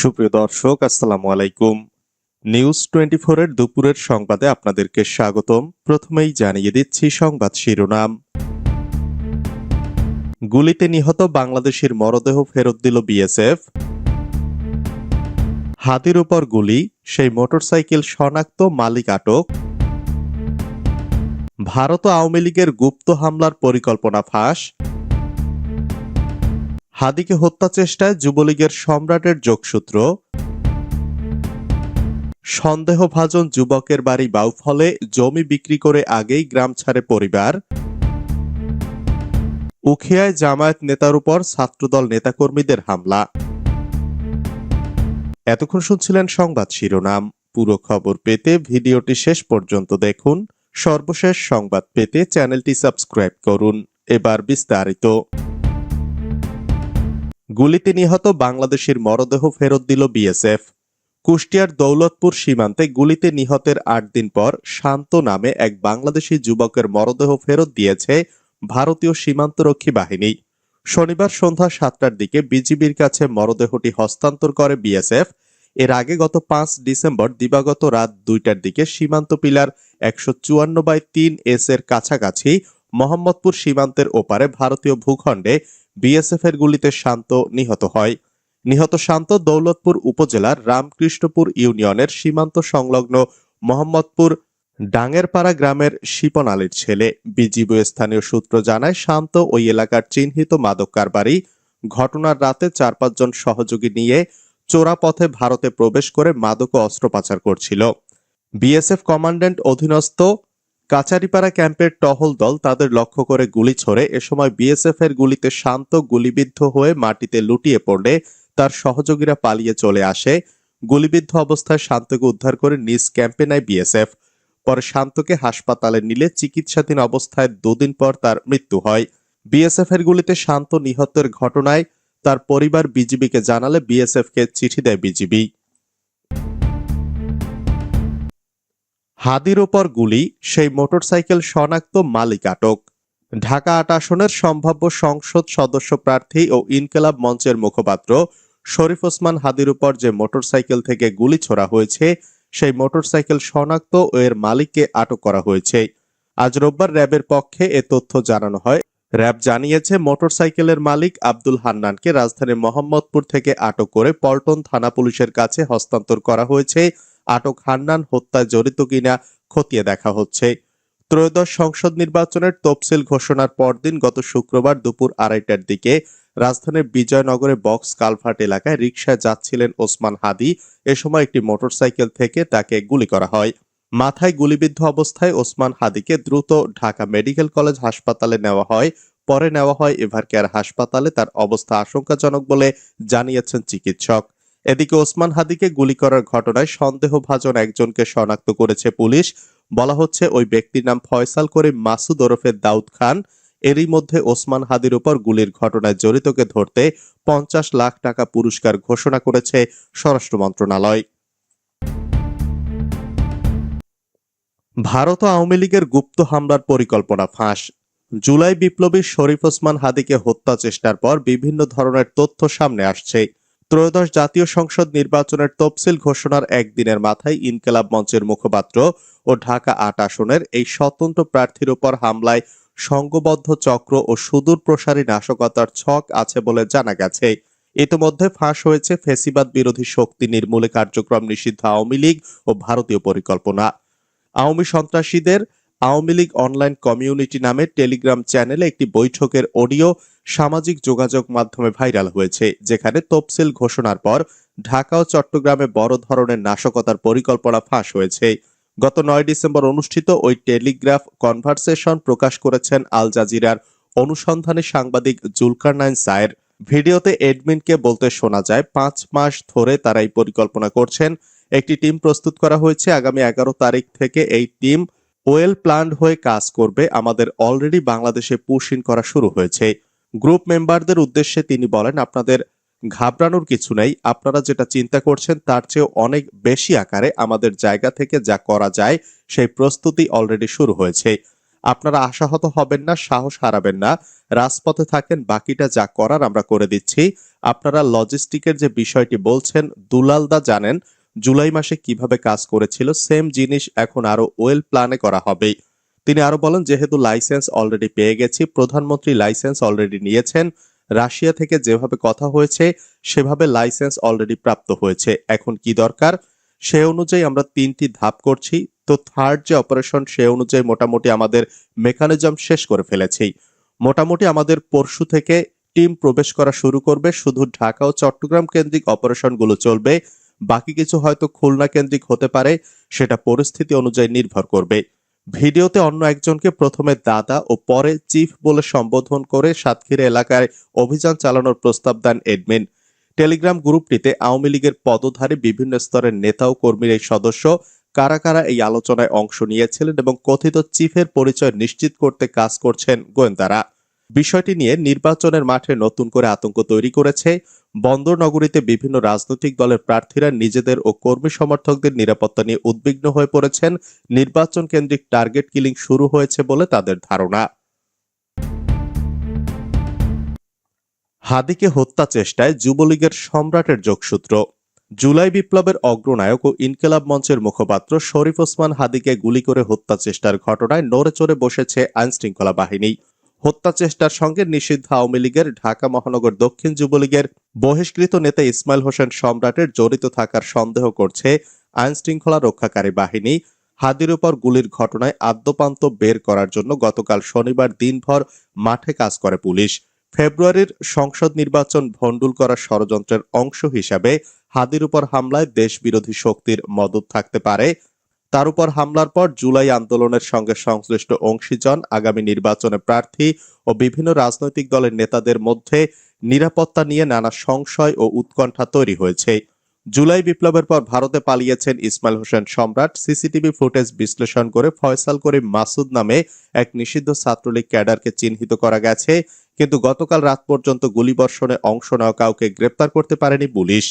সুপ্রিয় দর্শক, আসসালামু আলাইকুম। নিউজ টোয়েন্টি এর দুপুরের সংবাদে আপনাদেরকে স্বাগতম। প্রথমেই জানিয়ে দিচ্ছি সংবাদ শিরোনাম। গুলিতে নিহত বাংলাদেশের মরদেহ ফেরত দিল বিএসএফ। হাতির উপর গুলি, সেই মোটরসাইকেল শনাক্ত, মালিক আটক। ভারত আওয়ামী লীগের গুপ্ত হামলার পরিকল্পনা ফাঁস। হাদিকে হত্যা চেষ্টায় যুবলীগের সম্রাটের যোগসূত্র। সন্দেহভাজন যুবকের বাড়ি বাউফলে জমি বিক্রি করে আগেই গ্রাম ছাড়ে পরিবার। উখিয়ায় জামায়াত নেতার উপর ছাত্রদল নেতাকর্মীদের হামলা। এতক্ষণ শুনছিলেন সংবাদ শিরোনাম। পুরো খবর পেতে ভিডিওটি শেষ পর্যন্ত দেখুন। সর্বশেষ সংবাদ পেতে চ্যানেলটি সাবস্ক্রাইব করুন। এবার বিস্তারিত। গুলিতে নিহত বাংলাদেশের মরদেহ ফেরত দিল বিএসএফ। কুষ্টিয়ার দৌলতপুর সীমান্তে গুলিতে নিহতের আট দিন পর শান্ত নামে এক বাংলাদেশি যুবকের মরদেহ ফেরত দিয়েছে ভারতীয় সীমান্তরক্ষী বাহিনী। শনিবার সন্ধ্যা সাতটার দিকে বিজিবির কাছে মরদেহটি হস্তান্তর করে বিএসএফ। এর আগে গত পাঁচ ডিসেম্বর দিবাগত রাত দুইটার দিকে সীমান্ত পিলার একশো চুয়ান্ন বাই তিন এস এর কাছাকাছি মোহাম্মদপুর সীমান্তের ওপারে ভারতীয় ভূখণ্ডে বিএসএফ এর গুলিতে শান্ত নিহত হয়। নিহত শান্ত দৌলতপুর উপজেলার রামকৃষ্ণপুর ইউনিয়নের সীমান্ত সংলগ্ন মোহাম্মদপুর ডাঙ্গেরপাড়া গ্রামের শিপন আলীর ছেলে বিজিবি স্থানীয় সূত্র জানায়, শান্ত ওই এলাকার চিহ্নিত মাদক কারবারি ঘটনার রাতে চার পাঁচজন সহযোগী নিয়ে চোরা পথে ভারতে প্রবেশ করে মাদক অস্ত্র পাচার করছিল। বিএসএফ কমান্ড্যান্ট অধীনস্থ কাচারিপাড়া ক্যাম্পের টহল দল তাদের লক্ষ্য করে গুলি ছোড়ে। এ সময় বিএসএফ এর গুলিতে শান্ত, গুলিবিদ্ধ হয়ে মাটিতে লুটিয়ে পড়লে তার সহযোগীরা পালিয়ে চলে আসে। গুলিবিদ্ধ অবস্থায় শান্তকে উদ্ধার করে নিজ ক্যাম্পে নেয় বিএসএফ পরে শান্তকে হাসপাতালে নিলে চিকিৎসাধীন অবস্থায় দুদিন পর তার মৃত্যু হয়। বিএসএফ এর গুলিতে শান্ত নিহতের ঘটনায় তার পরিবার বিজিবিকে জানালে বিএসএফ কে চিঠি দেয় বিজিবি। হাদির ওপর গুলি, সেই মোটরসাইকেল শনাক্ত মালিক আটক। ঢাকা আট আসনের সম্ভাব্য সংসদ সদস্য প্রার্থী ও ইনকেলাব মঞ্চের মুখপাত্র শরীফ ওসমান হাদির উপর যে মোটরসাইকেল থেকে গুলি ছোড়া হয়েছে, সেই মোটরসাইকেল শনাক্ত ও এর মালিককে আটক করা হয়েছে। আজ রোববার র্যাবের পক্ষে এ তথ্য জানানো হয়। র্যাব জানিয়েছে, মোটরসাইকেলের মালিক আব্দুল হান্নানকে রাজধানীর মোহাম্মদপুর থেকে আটক করে পল্টন থানা পুলিশের কাছে হস্তান্তর করা হয়েছে। আটক হান্নান হত্যায় জড়িত কিনা খতিয়ে দেখা হচ্ছে। ত্রয়োদশ সংসদ নির্বাচনের তফসিল ঘোষণার পরদিন গত শুক্রবার দুপুর আড়াইটার দিকে রাজধানীর বিজয়নগরে বক্স কালভার্ট এলাকায় রিকশায় যাচ্ছিলেন ওসমান হাদি। এ সময় একটি মোটরসাইকেল থেকে তাকে গুলি করা হয়। মাথায় গুলিবিদ্ধ অবস্থায় ওসমান হাদিকে দ্রুত ঢাকা মেডিকেল কলেজ হাসপাতালে নেওয়া হয়। পরে নেওয়া হয় এভারকেয়ার হাসপাতালে। তার অবস্থা আশঙ্কাজনক বলে জানিয়েছেন চিকিৎসক। এদিকে ওসমান হাদিকে গুলি করার ঘটনায় সন্দেহভাজন একজনকে শনাক্ত করেছে পুলিশ। বলা হচ্ছে, ওই ব্যক্তির নাম ফয়সাল করে মাসুদ ওরফে দাউদ খান। এরই মধ্যে ওসমান হাদির উপর গুলির ঘটনায় জড়িতকে ধরতে পঞ্চাশ লাখ টাকা পুরস্কার ঘোষণা করেছে স্বরাষ্ট্র মন্ত্রণালয়। ভারত আওয়ামী লীগের গুপ্ত হামলার পরিকল্পনা ফাঁস। জুলাই বিপ্লবী শরীফ ওসমান হাদিকে হত্যা চেষ্টার পর বিভিন্ন ধরনের তথ্য সামনে আসছে। ত্রয়োদশ জাতীয় সংসদ নির্বাচনের তফসিল ঘোষণার একদিনের মাথায় ইনকেলাব মঞ্চের মুখপাত্র ও ঢাকা আট আসনের এই স্বতন্ত্র প্রার্থীর উপর হামলায় সংঘবদ্ধ চক্র ও সুদূর প্রসারী নাশকতার ছক আছে বলে জানা গেছে। ইতিমধ্যে ফাঁস হয়েছে ফেসিবাদ বিরোধী শক্তি নির্মূলে কার্যক্রম নিষিদ্ধ আওয়ামী লীগ ও ভারতীয় পরিকল্পনা। আওয়ামী সন্ত্রাসীদের আওয়ামী লীগ অনলাইন কমিউনিটি নামে টেলিগ্রাম চ্যানেলে একটি বৈঠকের অডিও সামাজিক যোগাযোগ মাধ্যমে ভাইরাল হয়েছে, যেখানে তফসিল ঘোষণার পর ঢাকা ও চট্টগ্রামে বড় ধরনের নাশকতার পরিকল্পনা ফাঁস হয়েছে। গত নয় ডিসেম্বর অনুষ্ঠিত ওই টেলিগ্রাফ কনভারসেশন প্রকাশ করেছেন আল জাজিরার অনুসন্ধানী সাংবাদিক জুলকার নাইন সায়ের। ভিডিওতে এডমিনকে বলতে শোনা যায়, পাঁচ মাস ধরে তারা এই পরিকল্পনা করছেন। একটি টিম প্রস্তুত করা হয়েছে। আগামী এগারো তারিখ থেকে এই টিম ওয়েল প্ল্যান্ড হয়ে কাজ করবে আমাদের অলরেডি বাংলাদেশে পুশ ইন করা শুরু হয়েছে। গ্রুপ মেম্বারদের উদ্দেশ্যে তিনি বলেন, আপনাদের ঘাবড়ানোর কিছু নেই। আপনারা যেটা চিন্তা করছেন তার চেয়ে অনেক বেশি আকারে আমাদের জায়গা থেকে যা করা যায় সেই প্রস্তুতি অলরেডি শুরু হয়েছে। আপনারা আশাহত হবেন না, সাহস হারাবেন না। রাজপথে থাকেন, বাকিটা যা করার আমরা করে দিচ্ছি। আপনারা লজিস্টিকের যে বিষয়টি বলছেন, দুলালদা জানেন জুলাই মাসে কীভাবে কাজ করেছিল, সেম জিনিস এখন আরও ওয়েল প্ল্যানে করা হবে। তিনি আরও বলেন, যেহেতু লাইসেন্স অলরেডি পেয়ে গেছি, প্রধানমন্ত্রী লাইসেন্স অলরেডি নিয়েছেন, রাশিয়া থেকে যেভাবে কথা হয়েছে, সেভাবে লাইসেন্স অলরেডি প্রাপ্ত হয়েছে। এখন কি দরকার? সে অনুযায়ী আমরা তিনটি ধাপ করছি। তো থার্ড যে অপারেশন, সে অনুযায়ী মোটামুটি আমাদের মেকানিজম শেষ করে ফেলেছি। মোটামুটি আমাদের পরশু থেকে টিম প্রবেশ করা শুরু করবে। শুধু ঢাকা ও চট্টগ্রাম কেন্দ্রিক অপারেশনগুলো চলবে। বাকি কিছু হয়তো খুলনা কেন্দ্রিক হতে পারে, সেটা পরিস্থিতি অনুযায়ী নির্ভর করবে। ভিডিওতে অন্য একজনকে প্রথমে দাদা ও পরে চিফ বলে সম্বোধন করে সাতক্ষীরা এলাকায় অভিযান চালানোর প্রস্তাব দেন এডমিন। টেলিগ্রাম গ্রুপটিতে আওয়ামী লীগের পদধারী বিভিন্ন স্তরের নেতা ও কর্মীর এই সদস্য কারা কারা এই আলোচনায় অংশ নিয়েছিলেন এবং কথিত চিফের পরিচয় নিশ্চিত করতে কাজ করছেন গোয়েন্দারা। বিষয়টি নিয়ে নির্বাচনের মাঠে নতুন করে আতঙ্ক তৈরি করেছে বন্দর নগরীতে বিভিন্ন রাজনৈতিক দলের প্রার্থীরা নিজেদের ও কর্মী সমর্থকদের নিরাপত্তা নিয়ে উদ্বিগ্ন হয়ে পড়েছেন। নির্বাচন কেন্দ্রিক টার্গেট কিলিং শুরু হয়েছে বলে তাদের ধারণা। হাদিকে হত্যা চেষ্টায় যুবলীগের সম্রাটের যোগসূত্র। জুলাই বিপ্লবের অগ্রনায়ক ও ইনকেলাব মঞ্চের মুখপাত্র শরীফ ওসমান হাদিকে গুলি করে হত্যা চেষ্টার ঘটনায় নড়ে চড়ে বসেছে আইনশৃঙ্খলা বাহিনী। হত্যা চেষ্টার সঙ্গে নিষিদ্ধ আওয়ামী লীগের ঢাকা মহানগর দক্ষিণ যুবলীগের বহিষ্কৃত নেতা ইসমাইল হোসেন সম্রাটের জড়িত থাকার সন্দেহ করছে আইন শৃঙ্খলা রক্ষাকারী বাহিনী। হাদির উপর গুলির ঘটনায় আদ্যপান্ত বের করার জন্য গতকাল শনিবার দিনভর মাঠে কাজ করে পুলিশ। ফেব্রুয়ারির সংসদ নির্বাচন ভণ্ডুল করার ষড়যন্ত্রের অংশ হিসাবে হাদির উপর হামলায় দেশ বিরোধী শক্তির মদত থাকতে পারে তার উপর হামলার পর জুলাই আন্দোলনের সঙ্গে সংশ্লিষ্ট অংশীজন, আগামী নির্বাচনে প্রার্থী ও বিভিন্ন রাজনৈতিক দলের নেতাদের মধ্যে নিরাপত্তা নিয়ে নানা সংশয় ও উৎকণ্ঠা তৈরি হয়েছে। জুলাই বিপ্লবের পর ভারতে পালিয়েছেন ইসমাইল হোসেন সম্রাট। সিসিটিভি ফুটেজ বিশ্লেষণ করে ফয়সাল করিম মাসুদ নামে এক নিষিদ্ধ ছাত্রলীগ ক্যাডারকে চিহ্নিত করা গেছে, কিন্তু গতকাল রাত পর্যন্ত গুলিবর্ষণে অংশ নেওয়া কাউকে গ্রেপ্তার করতে পারেনি পুলিশ।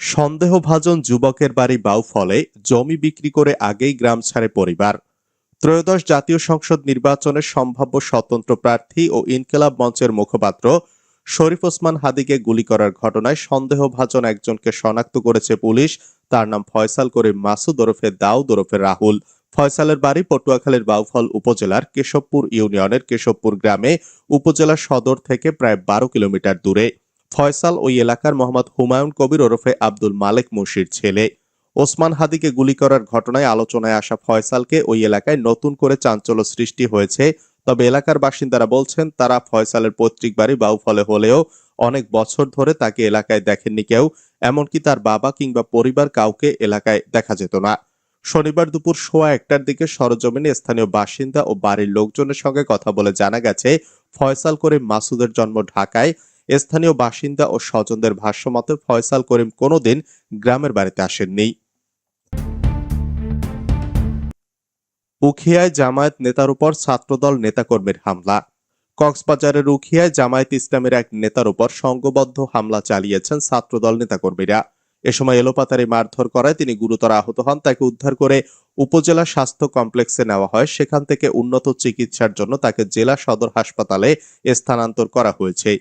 সন্দেহভাজন যুবকের বাড়ি বাউফলে জমি বিক্রি করে আগেই গ্রাম ছাড়ে পরিবার। ত্রয়োদশ জাতীয় সংসদ নির্বাচনের সম্ভাব্য স্বতন্ত্র প্রার্থী ও ইনকেলাব মঞ্চের মুখপাত্র শরীফ ওসমান হাদিকে গুলি করার ঘটনায় সন্দেহভাজন একজনকে শনাক্ত করেছে পুলিশ। তার নাম ফয়সাল করিম মাসুদ ওরফে দাউদ ওরফে রাহুল। ফয়সালের বাড়ি পটুয়াখালীর বাউফল উপজেলার কেশবপুর ইউনিয়নের কেশবপুর গ্রামে উপজেলা সদর থেকে প্রায় বারো কিলোমিটার দূরে। ফয়সাল ওই এলাকার মোহাম্মদ হুমায়ুন কবির ওরফে আব্দুল মালেক মুশির ছেলে। ওসমান হাদিকে গুলি করার ঘটনায় আলোচনায় আসা ফয়সালকে ওই এলাকায় নতুন করে চাঞ্চল্য সৃষ্টি হয়েছে। তবে এলাকার বাসিন্দারা বলছেন, তারা ফয়সালের পৈতৃক বাড়ি বাউফলে হলেও অনেক বছর ধরে তাকে এলাকায় দেখেননি কেউ, এমনকি তার বাবা কিংবা পরিবার কাউকে এলাকায় দেখা যেত না। শনিবার দুপুর সোয়া একটার দিকে সরজমিনে স্থানীয় বাসিন্দা ও বাড়ির লোকজনের সঙ্গে কথা বলে জানা গেছে, ফয়সাল করে মাসুদের জন্ম ঢাকায়। স্থানীয় বাসিন্দা ও স্বজনদের ভাষ্যমতে ফয়সাল করিম কোনোদিন গ্রামের বাড়িতে আসেননি। উখিয়ায় জামায়াত নেতার উপর ছাত্রদল নেতাকর্মীর হামলা। কক্সবাজারের উখিয়ায় জামায়াত ইসলামের এক নেতার উপর সংঘবদ্ধ হামলা চালিয়েছেন ছাত্রদল নেতাকর্মীরা। এ সময় এলোপাতারি মারধর করায় তিনি গুরুতর আহত হন, তাকে উদ্ধার করে উপজেলা স্বাস্থ্য কমপ্লেক্সে নেওয়া হয়। সেখান থেকে উন্নত চিকিৎসার জন্য তাকে জেলা সদর হাসপাতালে স্থানান্তর করা হয়েছে।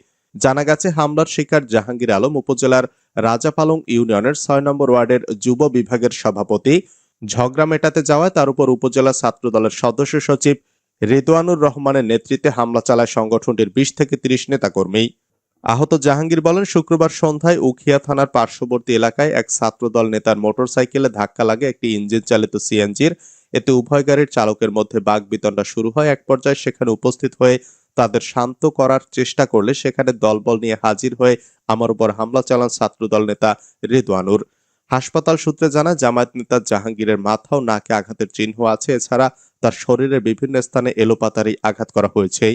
জানা গেছে, হামলার শিকার জাহাঙ্গীর আলম উপজেলার রাজাপালং ইউনিয়নের ছয় নম্বর ওয়ার্ডের যুব বিভাগের সভাপতি। ঝগড়া মেটাতে যাওয়ায় তার উপর উপজেলা ছাত্র দলের সদস্য সচিব রেদোয়ানুর রহমানের নেতৃত্বে হামলা চালায় সংগঠনটির বিশ থেকে তিরিশ নেতাকর্মী। আহত জাহাঙ্গীর বলেন, শুক্রবার সন্ধ্যায় উখিয়া থানার পার্শ্ববর্তী এলাকায় এক ছাত্রদল নেতার মোটরসাইকেলে ধাক্কা লাগে একটি ইঞ্জিন চালিত সিএনজির। এতে উভয় গাড়ির চালকের মধ্যে বাঘ বিতণ্ডা শুরু হয়। এক পর্যায়ে সেখানে উপস্থিত হয়ে তাদের শান্ত করার চেষ্টা করলে সেখানে দলবল নিয়ে হাজির হয়ে আমার উপর হামলা চালান ছাত্রদল নেতা রেদওয়ানুর। হাসপাতাল সূত্রে জানা, জামায়াত নেতা জাহাঙ্গীরের মাথাও নাকে আঘাতের চিহ্ন আছে। এছাড়া তার শরীরের বিভিন্ন স্থানে এলোপাতারি আঘাত করা হয়েছে